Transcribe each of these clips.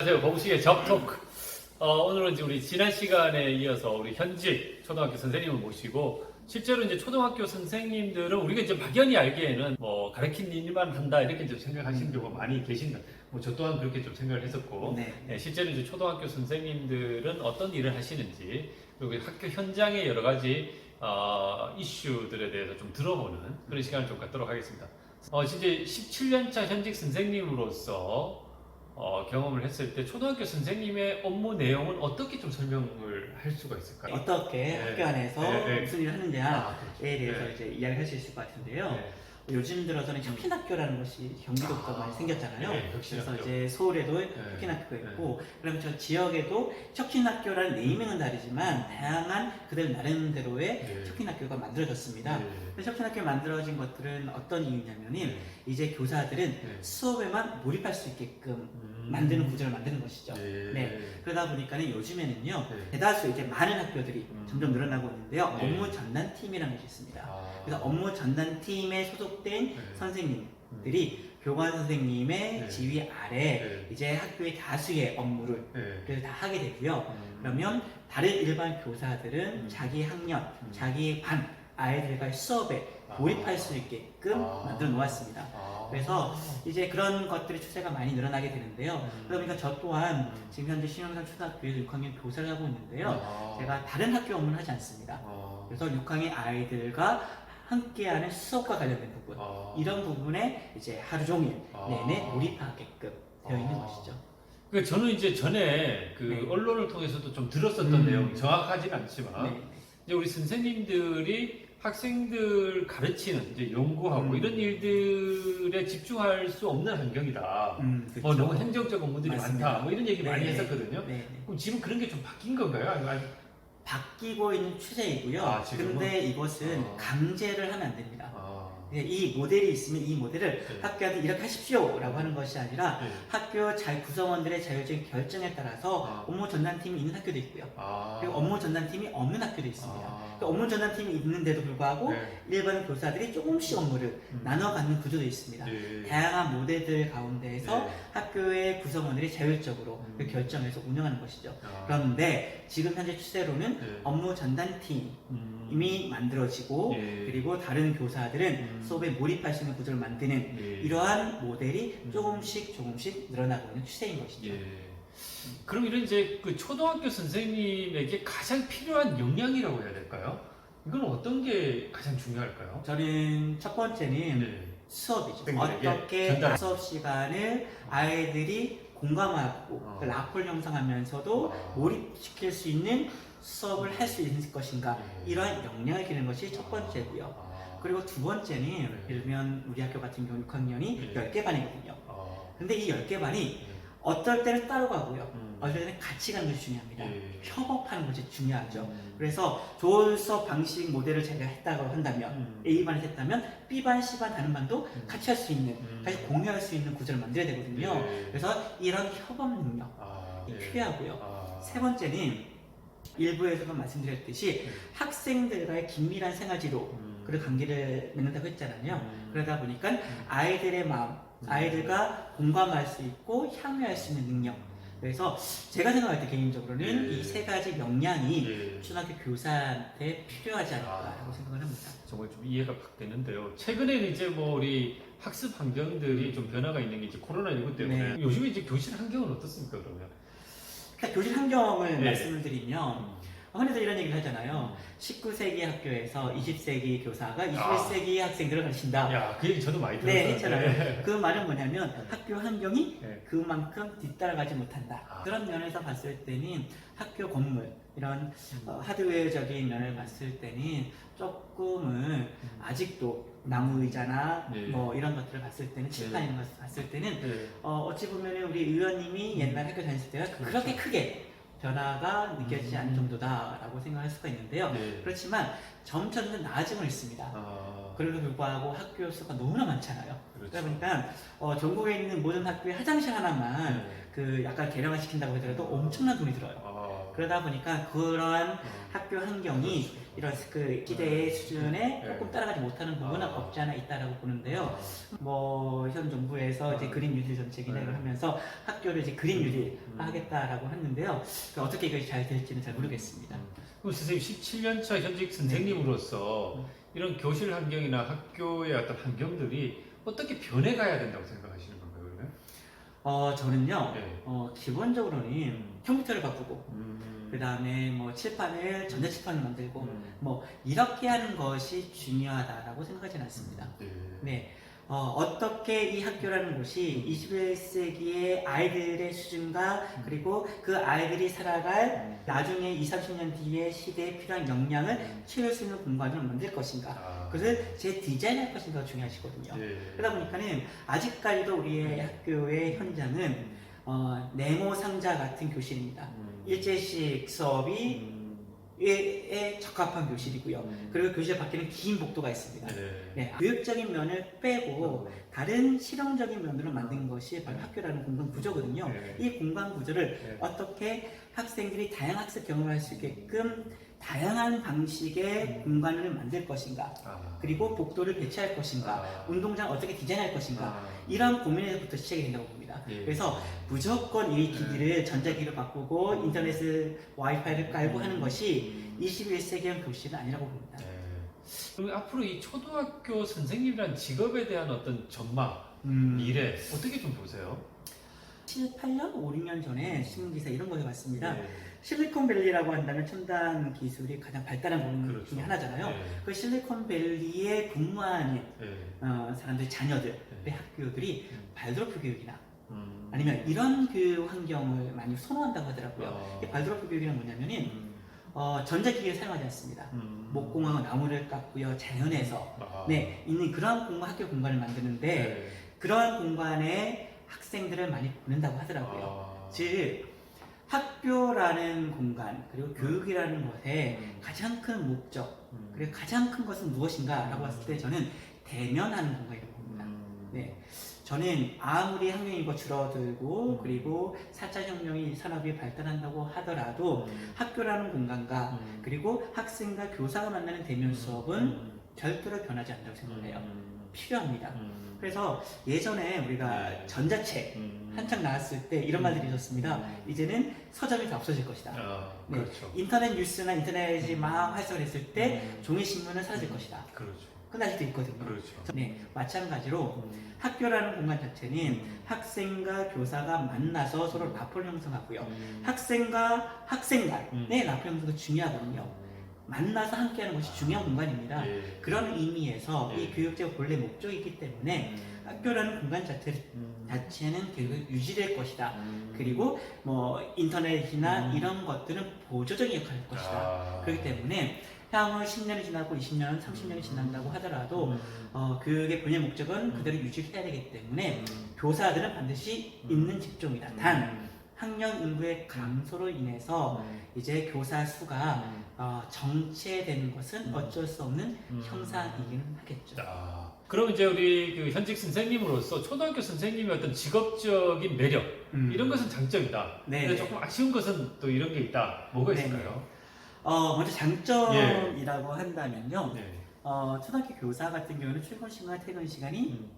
안녕하세요. 공식의 접토크. 어, 오늘은 이제 우리 지난 시간에 이어서 우리 현직 초등학교 선생님을 모시고 실제로 이제 초등학교 선생님들은 우리가 이제 막연히 알기에는 뭐 가르치는 일만 한다 이렇게 좀 생각하시는 경우가 많이 계신다. 뭐 저 또한 그렇게 좀 생각을 했었고 네. 네, 실제로 이제 초등학교 선생님들은 어떤 일을 하시는지 그리고 학교 현장의 여러 가지 어, 이슈들에 대해서 좀 들어보는 그런 시간을 좀 갖도록 하겠습니다. 어, 진짜 17년차 현직 선생님으로서 어, 경험을 했을 때 초등학교 선생님의 업무 내용은 어떻게 좀 설명을 할 수가 있을까요? 어떻게 네. 학교 안에서 네, 네. 무슨 일을 하느냐에 아, 그렇죠. 대해서 네. 이제 이야기할 수 있을 것 같은데요. 네. 요즘 들어서는 혁신학교라는 것이 경기도부터 아, 많이 생겼잖아요. 네. 그래서 이제 서울에도 혁신학교가 있고, 그러면 저 지역에도 혁신학교라는 네이밍은 다르지만 다양한 그들 나름대로의 네. 혁신학교가 만들어졌습니다. 네. 혁신학교 만들어진 것들은 어떤 이유냐면은 네. 이제 교사들은 네. 수업에만 몰입할 수 있게끔 음. 만드는 구조를 만드는 것이죠. 네. 네. 그러다 보니까는 요즘에는요 네. 대다수 이제 많은 학교들이 음. 점점 늘어나고 있는데요 네. 업무 전담 팀이라는 것이 있습니다. 아. 그래서 업무 전담 팀에 소속된 네. 선생님들이 교관 선생님의 네. 지휘 아래 네. 이제 학교의 다수의 업무를 네. 그래서 다 하게 되고요. 음. 그러면 다른 일반 교사들은 음. 자기 학년, 음. 자기 반 아이들과의 수업에 아. 몰입할 수 있게끔 아. 만들어 놓았습니다. 아. 그래서 이제 그런 것들의 추세가 많이 늘어나게 되는데요. 음. 그러다 보니까 저 또한 음. 지금 현재 신영산 초등학교에서 6학년 교사를 하고 있는데요. 아. 제가 다른 학교 업무는 하지 않습니다. 아. 그래서 6학년 아이들과 함께하는 수업과 관련된 부분 아. 이런 부분에 이제 하루 종일 아. 내내 몰입하게끔 되어 있는 아. 것이죠. 그 저는 이제 전에 그 네. 언론을 통해서도 좀 들었었던 음. 내용이 정확하지는 않지만 네. 이제 우리 선생님들이 학생들 가르치는 이제 연구하고 음. 이런 일들에 집중할 수 없는 환경이다. 음, 뭐 그렇죠. 너무 행정적 업무들이 맞습니다. 많다. 뭐 이런 얘기 많이 네. 했었거든요. 네, 네. 그럼 지금 그런 게 좀 바뀐 건가요? 아니면 바뀌고 있는 추세이고요. 아, 지금은? 근데 이것은 아. 강제를 하면 안 됩니다. 아, 예, 이 모델이 있으면 이 모델을 네. 학교한테 이렇게 하십시오라고 하는 것이 아니라 네. 학교 자 구성원들의 자율적인 결정에 따라서 아. 업무 전담팀이 있는 학교도 있고요. 아, 그리고 업무 전담팀이 없는 학교도 있습니다. 아. 그 업무 전담팀이 있는데도 불구하고 네. 일반 교사들이 조금씩 업무를 음. 나눠 갖는 구조도 있습니다. 네. 다양한 모델들 가운데에서 네. 학교의 구성원들이 자율적으로 음. 그 결정해서 운영하는 것이죠. 아. 그런데 지금 현재 추세로는 네. 업무 전담팀이 음. 만들어지고 예. 그리고 다른 교사들은 음. 수업에 몰입할 수 있는 구조를 만드는 예. 이러한 모델이 음. 조금씩 조금씩 늘어나고 있는 추세인 것이죠. 예. 그럼 이런 이제 그 초등학교 선생님에게 가장 필요한 역량이라고 해야 될까요? 이건 어떤 게 가장 중요할까요? 저는 첫 번째는 네. 수업이죠. 학생들에게 어떻게 전달- 수업 시간을 아이들이 공감하고 어. 그 라폴 형성하면서도 아. 몰입시킬 수 있는 수업을 할 수 있을 것인가 예. 이러한 역량을 기르는 것이 첫 번째고요. 아. 그리고 두 번째는 네. 예를 들면 우리 학교 같은 경우 6학년이 네. 10개 반이거든요. 아. 근데 이 10개 반이 예. 어떨 때는 따로 가고요. 음. 어떨 때는 같이 가는 것이 중요합니다. 예. 협업하는 것이 중요하죠. 음. 그래서 좋은 수업 방식 모델을 제가 했다고 한다면 음. A반을 했다면 B반, C반 다른 반도 음. 같이 할 수 있는 음. 같이 공유할 수 있는 구조를 만들어야 되거든요. 예. 그래서 이런 협업 능력이 아, 예. 필요하고요. 아. 세 번째는 일부에서도 말씀드렸듯이 네. 학생들과의 긴밀한 생활지로 음. 그런 관계를 맺는다고 했잖아요. 음. 그러다 보니까 음. 아이들의 마음, 음. 아이들과 공감할 수 있고 향유할 수 있는 능력. 그래서 제가 생각할 때 개인적으로는 예. 이세 가지 역량이 예. 초등학교 교사한테 필요하지 않을까라고 아. 생각을 합니다. 정말 좀 이해가 확 되는데요. 최근에는 이제 뭐 우리 학습 환경들이 좀 변화가 있는 게 이제 코로나19 때문에 네. 요즘에 이제 교실 환경은 어떻습니까 그러면? 그러니까 교실 환경을 네. 말씀을 드리면 흔히들 이런 얘기를 하잖아요. 19세기 학교에서 20세기 교사가 21세기 학생들을 가르친다. 야, 그 얘기 저도 많이 들었어요. 네, 했잖아요. 그 말은 뭐냐면 학교 환경이 네. 그만큼 뒤따라가지 못한다. 아. 그런 면에서 봤을 때는 학교 건물 이런 어, 하드웨어적인 면을 봤을 때는 조금은 아직도 나무 의자나 네. 뭐 이런 것들을 봤을 때는 칠판 네. 이런 것을 봤을 때는 네. 어, 어찌 보면 우리 의원님이 옛날 학교 다녔을 때가 그렇죠. 그렇게 크게 변화가 느껴지지 음. 않을 정도다라고 생각할 수가 있는데요. 네. 그렇지만 점차 점 나아짐은 있습니다. 아, 그럼에도 불구하고 학교 수가 너무나 많잖아요. 그렇죠. 그러다 보니까 어, 전국에 있는 모든 학교에 화장실 하나만 네. 그 약간 개량화 시킨다고 하더라도 엄청난 돈이 들어요. 아, 그러다 보니까 그러한 어. 학교 환경이 그렇죠. 이런 그 기대의 수준에 네. 조금 따라가지 못하는 부분은 아. 없지 않아 있다라고 보는데요. 아. 뭐현 정부에서 이제 아. 그린 뉴딜 정책을 네. 하면서 학교를 이제 그린 뉴딜 음. 하겠다라고 했는데요. 그 어떻게 이것이 잘 될지는 잘 모르겠습니다. 그럼 선생님 17년차 현직 선생님으로서 네. 이런 교실 환경이나 학교의 어떤 환경들이 어떻게 변해가야 된다고 생각하시는 그러면? 어 저는요. 네. 어 기본적으로는 음. 컴퓨터를 바꾸고 음. 그 다음에 뭐 칠판을 전자칠판을 만들고 음. 뭐 이렇게 하는 것이 중요하다라고 생각하지는 않습니다. 네. 네. 어, 떻게이 학교라는 곳이 21세기의 아이들의 수준과 그리고 그 아이들이 살아갈 나중에 2, 30년 뒤의 시대에 필요한 역량을 채울 수 있는 공간을 만들 것인가. 아. 그것을 제 디자인할 것인가 중요하시거든요. 네. 그러다 보니까는 아직까지도 우리의 학교의 현장은 어, 네모 상자 같은 교실입니다. 음. 일제식 수업이 음. 에 적합한 교실이고요. 음. 그리고 교실 밖에는 긴 복도가 있습니다. 네. 네, 교육적인 면을 빼고 음. 다른 실용적인 면으로 만든 것이 바로 학교라는 공간 구조거든요. 네. 이 공간 구조를 네. 어떻게 학생들이 다양한 학습 경험을 할 수 있게끔 다양한 방식의 음. 공간을 만들 것인가, 아. 그리고 복도를 배치할 것인가, 아. 운동장 어떻게 디자인할 것인가, 아. 이런 고민에서부터 시작이 된다고 봅니다. 예. 그래서 무조건 이 기기를 전자기기로 바꾸고 인터넷을 와이파이를 깔고 하는 것이 음. 21세기형 교실은 아니라고 봅니다. 네. 그럼 앞으로 이 초등학교 선생님이라는 직업에 대한 어떤 전망, 음, 미래 어떻게 좀 보세요? 7, 8년, 5, 6년 전에 신문기사 이런 걸 봤습니다. 네. 실리콘밸리라고 한다면 첨단 기술이 가장 발달한 부분 그렇죠. 중에 하나잖아요. 네. 그 실리콘밸리에 근무하는 네. 어, 사람들 자녀들의 네. 학교들이 음. 발드로프 교육이나 음. 아니면 이런 교육 환경을 많이 선호한다고 하더라고요. 아. 이 발드로프 교육이란 뭐냐면은 음. 어, 전자기기를 사용하지 않습니다. 음. 목공하고 나무를 깎고요 자연에서 아. 네 있는 그러한 공간 학교 공간을 만드는데 네. 그러한 공간에 학생들을 많이 보낸다고 하더라고요. 아. 즉 학교라는 공간 그리고 교육이라는 것의 음. 가장 큰 목적 음. 그리고 가장 큰 것은 무엇인가라고 봤을 때 저는 대면하는 공간이라고 봅니다. 음. 네, 저는 아무리 학령 인구가 줄어들고 음. 그리고 4차 혁명이 산업이 발달한다고 하더라도 음. 학교라는 공간과 음. 그리고 학생과 교사가 만나는 대면 수업은 음. 별도로 변하지 않는다고 생각해요. 음. 필요합니다. 음. 그래서 예전에 우리가 네. 전자책 음. 한창 나왔을 때 이런 말들이 있었습니다. 음. 이제는 서점이 다 없어질 것이다. 아, 네. 그렇죠. 인터넷 뉴스나 인터넷이 막 활성화됐을 때 음. 종이 신문은 사라질 것이다. 그렇죠. 끝날 수도 있거든요. 그렇죠. 네, 마찬가지로 음. 학교라는 공간 자체는 음. 학생과 교사가 만나서 서로 라포를 형성하고요. 음. 학생과 학생 간의 음. 라포 형성도 중요하거든요. 만나서 함께하는 것이 중요한 공간입니다. 예. 그런 의미에서 예. 이 교육제가 본래 목적이기 때문에 음. 학교라는 공간 자체 음. 자체는 계속 유지될 것이다. 음. 그리고 뭐 인터넷이나 음. 이런 것들은 보조적인 역할을 할 것이다. 아. 그렇기 때문에 향후 10년이 지나고 20년, 30년이 지난다고 하더라도 음. 어, 교육의 본의 목적은 음. 그대로 유지해야 되기 때문에 음. 교사들은 반드시 음. 있는 직종이다. 단 음. 학령 인구의 감소로 인해서 음. 이제 교사 수가 음. 어, 정체되는 것은 음. 어쩔 수 없는 음. 형상이기는 하겠죠. 아, 그럼 이제 우리 그 현직 선생님으로서 초등학교 선생님의 어떤 직업적인 매력 음. 이런 것은 장점이다. 네. 근데 조금 아쉬운 것은 또 이런 게 있다. 뭐가 네. 있을까요? 어, 먼저 장점이라고 한다면요. 네. 어, 초등학교 교사 같은 경우는 출근 시간, 퇴근 시간이 음.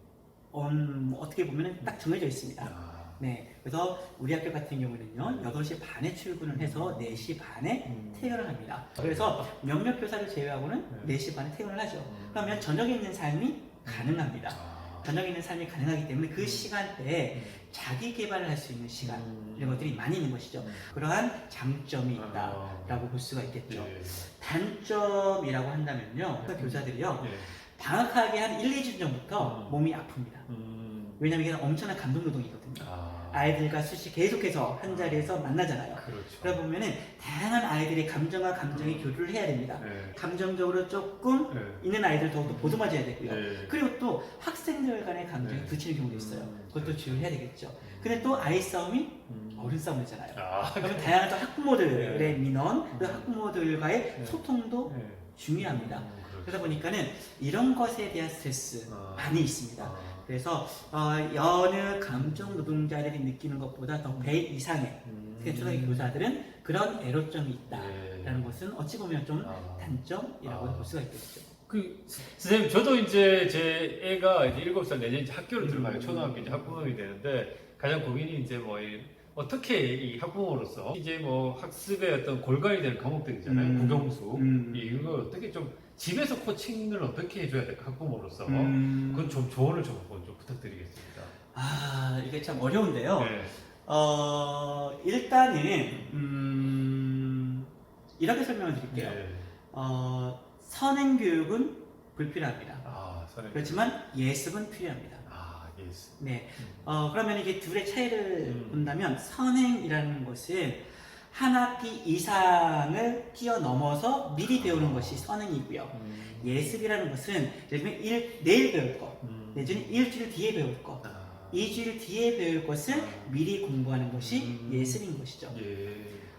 음, 어떻게 보면 딱 정해져 있습니다. 아. 네, 그래서 우리 학교 같은 경우는요, 8시 반에 출근을 해서 4시 반에 음. 퇴근을 합니다. 그래서 몇몇 교사를 제외하고는 네. 4시 반에 퇴근을 하죠. 음. 그러면 저녁에 있는 삶이 가능합니다. 아. 저녁에 있는 삶이 가능하기 때문에 그 음. 시간대에 음. 자기 개발을 할 수 있는 시간, 음. 이런 것들이 많이 있는 것이죠. 음. 그러한 장점이 아. 있다라고 볼 수가 있겠죠. 예. 단점이라고 한다면요, 네. 교사들이요, 예. 방학하기 한 1, 2주 전부터 음. 몸이 아픕니다. 음. 왜냐면 이게 엄청난 감동 노동이거든요. 아. 아이들과 수시 계속해서 한 자리에서 만나잖아요. 그렇죠. 그러다 보면은 다양한 아이들의 감정과 감정의 음. 교류를 해야 됩니다. 네. 감정적으로 조금 네. 있는 아이들 더욱더 보듬어줘야 되고요. 네. 그리고 또 학생들 간의 감정이 네. 부치는 경우도 있어요. 음. 그것도 주의해야 되겠죠. 근데 또 아이 싸움이 음. 어른 싸움이잖아요. 아. 그러면 다양한 또 학부모들의 네. 민원, 그 음. 학부모들과의 네. 소통도 네. 중요합니다. 음, 그렇죠. 그러다 보니까는 이런 것에 대한 스트레스 아. 많이 있습니다. 아. 그래서 어, 여느 감정 노동자들이 느끼는 것보다 더 배 이상의 음. 특히 초등학교 교사들은 그런 애로점이 있다라는 네. 것은 어찌 보면 좀 아. 단점이라고 아. 볼 수가 있겠죠. 그 선생님 저도 이제 제 애가 이제 일곱 살 내년 이제 학교를 음. 들어가요 초등학교 이제 학부모이 되는데 가장 고민이 이제 뭐 이- 어떻게 이 학부모로서 이제 뭐 학습의 어떤 골간이 되는 과목들이잖아요 음. 국영수 음. 이걸 어떻게 좀 집에서 코칭을 어떻게 해줘야 될까 학부모로서 음. 그건 좀 조언을 좀 한번 좀 부탁드리겠습니다. 아 이게 참 어려운데요. 네. 어 일단은 음, 이렇게 설명을 드릴게요. 네. 어, 선행 교육은 불필요합니다. 아 선생님. 그렇지만 예습은 필요합니다. 아 예스. 네. 어, 그러면 이게 둘의 차이를 음. 본다면 선행이라는 것은 한 학기 이상을 뛰어넘어서 미리 배우는 것이 선행이고요. 음. 예습이라는 것은 예를 들면 일, 내일 배울 것, 음. 내지는 일주일 뒤에 배울 것, 아. 이주일 뒤에 배울 것을 아. 미리 공부하는 것이 음. 예습인 것이죠. 예.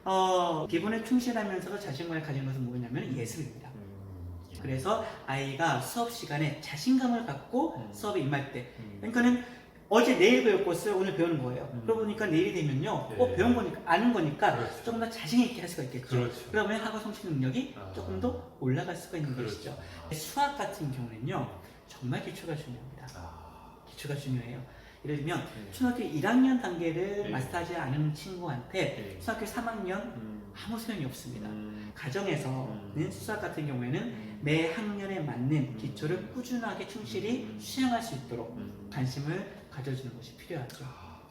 어, 기본에 충실하면서도 자신감을 가진 것은 뭐냐면 예습입니다. 음. 그래서 아이가 수업 시간에 자신감을 갖고 음. 수업에 임할 때 음. 그러니까는 어제 내일 것을 오늘 배우는 거예요. 음. 그러고 보니까 내일이 되면요. 네. 어, 배운 거니까 아는 거니까 그렇죠. 조금 더 자신 있게 할 수가 있겠죠. 그렇죠. 그러면 학업 성취 능력이 아. 조금 더 올라갈 수가 있는 그렇죠. 것이죠. 수학 같은 경우는요. 정말 기초가 중요합니다. 아. 기초가 중요해요. 예를 들면 네. 초등학교 1학년 단계를 네. 마스터하지 않은 친구한테 네. 초등학교 3학년 음. 아무 소용이 없습니다. 음. 가정에서는 음. 수학 같은 경우에는 음. 매 학년에 맞는 음. 기초를 꾸준하게 충실히 음. 수행할 수 있도록 음. 관심을 가져주는 것이 필요하죠. 아.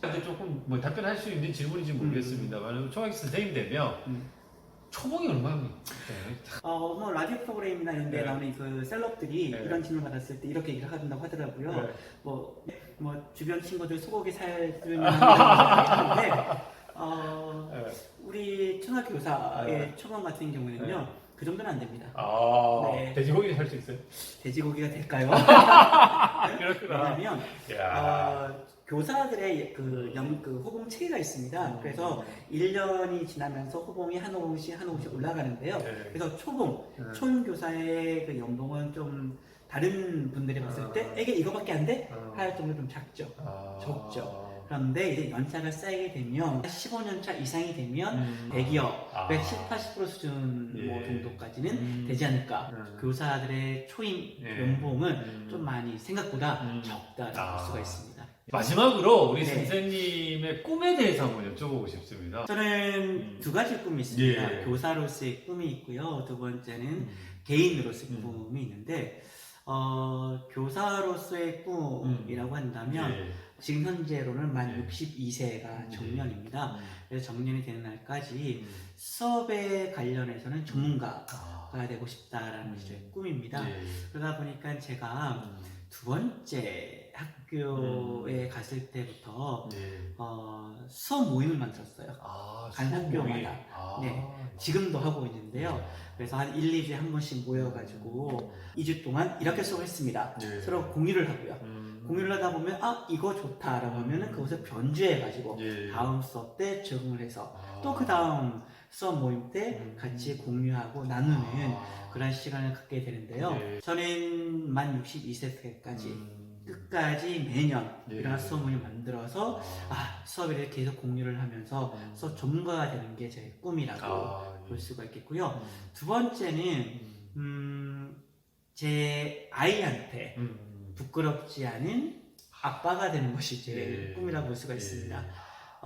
근데 조금 뭐 답변할 수 있는 질문인지 모르겠습니다만 초등학교 선생님 되면 음. 초봉이 얼마나 어, 뭐 라디오 프로그램이나 이런 데 네. 나오는 그 셀럽들이 네. 이런 질문 받았을 때 이렇게 얘기를 한다고 하더라고요. 뭐, 뭐 주변 친구들 소고기 살면 하는데 어, 네. 우리 초등학교 교사의 네. 초봉 같은 경우에는요 네. 그 정도는 안 됩니다. 아 네. 돼지고기 살수 있어요? 돼지고기가 될까요? 아 그렇구나. 왜냐하면 야. 어, 교사들의 그, 영, 그 호봉 체계가 있습니다. 그래서 1년이 지나면서 호봉이 한 호봉씩 한 호봉씩 올라가는데요. 네. 그래서 초봉, 네. 촌교사의 그 연봉은 좀 다른 분들이 봤을 아. 때 에게 이거밖에 안 돼? 어. 할 정도로 좀 작죠. 아. 적죠. 그런데 이제 연차가 쌓이게 되면 15년 차 이상이 되면 음. 대기업 아. 110, 80% 수준 뭐 예. 정도까지는 음. 되지 않을까. 음. 교사들의 초임 예. 연봉은 음. 좀 많이 생각보다 음. 적다라고 아. 볼 수가 있습니다. 마지막으로 우리 네. 선생님의 꿈에 대해서 한번 여쭤보고 싶습니다. 저는 음. 두 가지 꿈이 있습니다. 예. 교사로서의 꿈이 있고요. 두 번째는 음. 개인으로서의 음. 꿈이 있는데 어, 교사로서의 꿈이라고 한다면 예. 지금 현재로는 만 네. 62세가 정년입니다. 음. 그래서 정년이 되는 날까지 음. 수업에 관련해서는 전문가가 아. 되고 싶다라는 음. 것이 저의 꿈입니다. 예. 그러다 보니까 제가 음. 두 번째 학교에 갔을 때부터 예. 어, 수업 모임을 만들었어요. 아, 간 학교마다. 아. 네. 지금도 하고 있는데요. 그래서 한 1, 2주에 한 번씩 모여가지고 2주 동안 이렇게 수업을 했습니다. 네. 서로 공유를 하고요. 음. 공유를 하다 보면 아 이거 좋다라고 하면은 그것을 변주해 가지고 예. 다음 수업 때 적응을 해서 아. 또 그 다음 수업 모임 때 음. 같이 공유하고 나누는 아. 그런 시간을 갖게 되는데요. 네. 저는 만 62세 때까지 음. 끝까지 매년 예. 이런 수업 모임 만들어서 아 수업에 계속 공유를 하면서 음. 수업 전문가가 되는 게 제 꿈이라고 아, 예. 볼 수가 있겠고요. 음. 두 번째는 음. 음, 제 아이한테 음. 부끄럽지 않은 아빠가 되는 것이 제 예. 꿈이라고 볼 수가 있습니다. 예.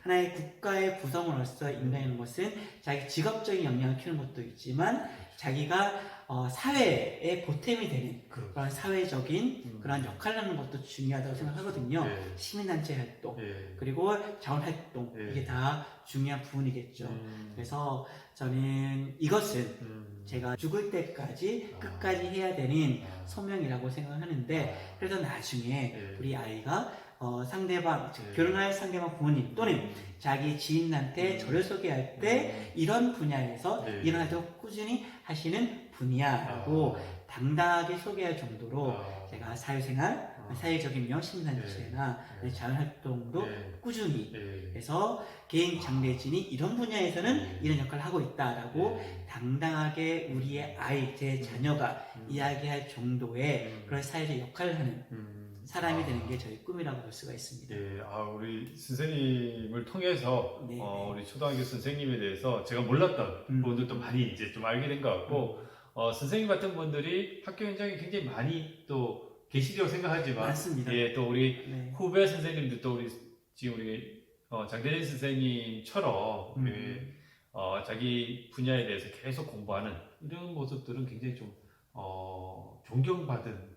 하나의 국가의 구성으로서 임하는 것은 자기 직업적인 역량을 키우는 것도 있지만 자기가 어, 사회에 보탬이 되는 그렇죠. 그런 사회적인 음. 그런 역할을 하는 것도 중요하다고 생각하거든요. 예. 시민단체 활동 예. 그리고 자원활동 예. 이게 다 중요한 부분이겠죠. 음. 그래서 저는 이것은 음. 제가 죽을 때까지 아. 끝까지 해야 되는 아. 소명이라고 생각하는데 아. 그래서 나중에 예. 우리 아이가 어, 상대방 즉 예. 결혼할 상대방 부모님 또는 음. 자기 지인한테 음. 저를 소개할 때 이런 분야에서 예. 이런 활동을 꾸준히 하시는 분이야라고 당당하게 소개할 정도로 아. 제가 사회생활, 아. 사회적인 명 시민단체나 예. 자원활동도 예. 꾸준히 예. 해서 개인 장래진이 이런 분야에서는 예. 이런 역할을 하고 있다라고 예. 당당하게 우리의 아이, 제 자녀가 음. 이야기할 정도의 음. 그런 사회적 역할을 하는 음. 사람이 아. 되는 게 저희 꿈이라고 볼 수가 있습니다. 예, 아, 우리 선생님을 통해서 네, 어, 네. 우리 초등학교 선생님에 대해서 제가 몰랐던 음. 부분들도 많이 이제 좀 알게 된 것 같고 어, 선생님 같은 분들이 학교 현장에 굉장히 많이 또 계시리라고 생각하지만 맞습니다. 예, 또 우리 네. 후배 선생님들 또 우리 지금 우리 어, 장대진 선생님처럼 음. 예, 어, 자기 분야에 대해서 계속 공부하는 이런 모습들은 굉장히 좀 어, 존경받은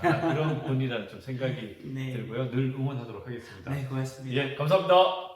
그런 분이라는 좀 생각이 네. 들고요. 늘 응원하도록 하겠습니다. 네, 고맙습니다. 예, 감사합니다.